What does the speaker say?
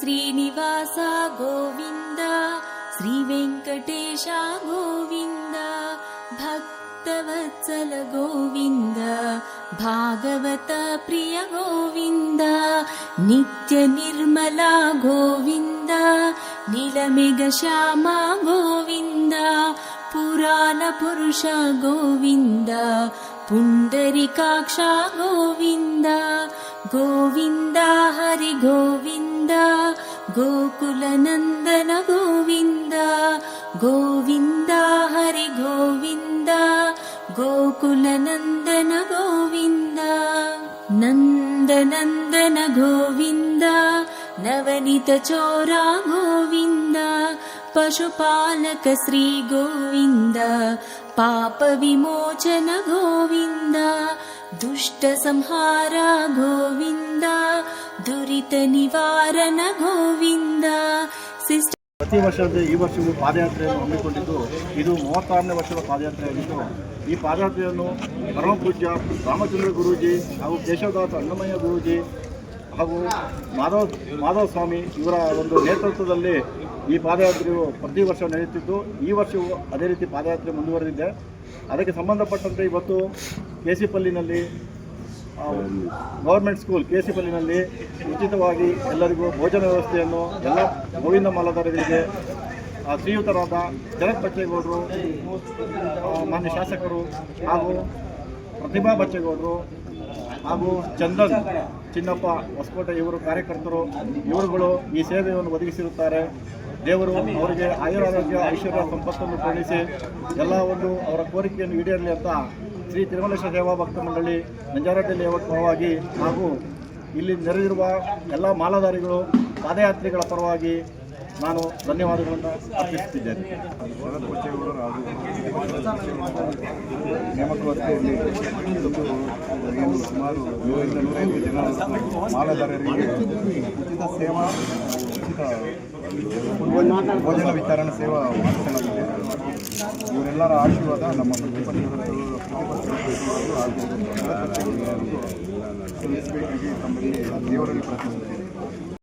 श्रीनिवास गोविन्द श्रीवेङ्कटेश गोविन्द भक्तवत्सल गोविन्द भागवत प्रिय गोविन्द नित्यनिर्मला गोविन्द नीलमेघ श्यामा गोविन्द पुराणपुरुष गोविन्द पुण्डरिकाक्षा गोविन्द गोविन्द हरि गोविन्द। गोकुलनन्दन गोविन्द गोविन्द हरि गोविन्द गोकुलनन्दन गोविन्द नन्दनन्दन गोविन्द नवनीतचोरा गोविन्द पशुपालक श्रीगोविन्द पापविमोचन गोविन्द ದುಷ್ಟ ಸಂಹಾರ ಗೋವಿಂದ, ದುರಿತ ನಿವಾರಣ ಗೋವಿಂದ. ಸಿಸ್ಟರ್ ಪ್ರತಿ ವರ್ಷದ ಈ ವರ್ಷವೂ ಪಾದಯಾತ್ರೆಯನ್ನು ಹಮ್ಮಿಕೊಂಡಿದ್ದು, ಇದು ಮೂವತ್ತಾರನೇ ವರ್ಷದ ಪಾದಯಾತ್ರೆಯಾಗಿದ್ದು, ಈ ಪಾದಯಾತ್ರೆಯನ್ನು ಪರಮಪೂಜ್ಯ ರಾಮಚಂದ್ರ ಗುರೂಜಿ ಹಾಗೂ ಕೇಶವದಾಸ ಅನ್ನಮಯ್ಯ ಗುರೂಜಿ ಹಾಗೂ ಮಾಧವ ಮಾಧವ ಸ್ವಾಮಿ ಇವರ ಒಂದು ನೇತೃತ್ವದಲ್ಲಿ ಈ ಪಾದಯಾತ್ರೆಯು ಪ್ರತಿ ವರ್ಷ ನಡೆಯುತ್ತಿದ್ದು ಈ ವರ್ಷವೂ ಅದೇ ರೀತಿ ಪಾದಯಾತ್ರೆ ಮುಂದುವರೆದಿದೆ. ಅದಕ್ಕೆ ಸಂಬಂಧಪಟ್ಟಂತೆ ಇವತ್ತು ಕೆ ಸಿ ಪಲ್ಲಿನಲ್ಲಿ ಗೌರ್ಮೆಂಟ್ ಸ್ಕೂಲ್ ಕೆ ಸಿ ಪಲ್ಲಿನಲ್ಲಿ ಉಚಿತವಾಗಿ ಎಲ್ಲರಿಗೂ ಭೋಜನ ವ್ಯವಸ್ಥೆಯನ್ನು ಎಲ್ಲ ಗೋವಿಂದ ಮಾಲಧಾರಿಗಳಿಗೆ ಶ್ರೀಯುತರಾದ ಜಗತ್ ಬಚ್ಚೇಗೌಡರು ಆ, ಮಾನ್ಯ ಶಾಸಕರು ಹಾಗೂ ಪ್ರತಿಭಾ ಬಚ್ಚೇಗೌಡರು ಹಾಗೂ ಚಂದನ್ ಚಿನ್ನಪ್ಪ ಹೊಸಕೋಟೆ ಇವರು ಕಾರ್ಯಕರ್ತರು, ಇವರುಗಳು ಈ ಸೇವೆಯನ್ನು ಒದಗಿಸಿರುತ್ತಾರೆ. ದೇವರು ಅವರಿಗೆ ಆಯುರಾರೋಗ್ಯ, ಐಶ್ವರ್ಯ ಸಂಪತ್ತನ್ನು ಕರುಣಿಸಿ ಎಲ್ಲ ಒಂದು ಅವರ ಕೋರಿಕೆಯನ್ನು ಈಡೇರಲಿ ಅಂತ ಶ್ರೀ ತಿರುಮಲೇಶ್ವರ ಸೇವಾ ಭಕ್ತ ಮಂಡಳಿ ನಂಜಾರಡ್ಡಿ ಲೇಔಟ್ ಪರವಾಗಿ ಹಾಗೂ ಇಲ್ಲಿ ನೆರೆದಿರುವ ಎಲ್ಲ ಮಾಲಾಧಾರಿಗಳು, ಪಾದಯಾತ್ರಿಗಳ ಪರವಾಗಿ ನಾನು ಧನ್ಯವಾದಗಳನ್ನು ಅರ್ಪಿಸುತ್ತಿದ್ದೇನೆ. ಇವತ್ತು ಏನು ಸುಮಾರು ನೂರಿಂದ ನೂರೈವತ್ತು ಜನ ಮಾಲಧಾರರಿಗೆ ಉಚಿತ ಸೇವಾ ಉಚಿತ ಭೋಜನ ವಿತರಣಾ ಸೇವಾ ಮಾಡಿಸಲಾಗಿದೆ ಇವರೆಲ್ಲರ ಆಶೀರ್ವಾದ ನಮ್ಮ ಪ್ರತಿಪಕ್ಷಗಳು ಸಲ್ಲಿಸಬೇಕಾಗಿ ತಮ್ಮಲ್ಲಿ ದೇವರಲ್ಲಿ ಪ್ರಾರ್ಥಿಸುತ್ತೇನೆ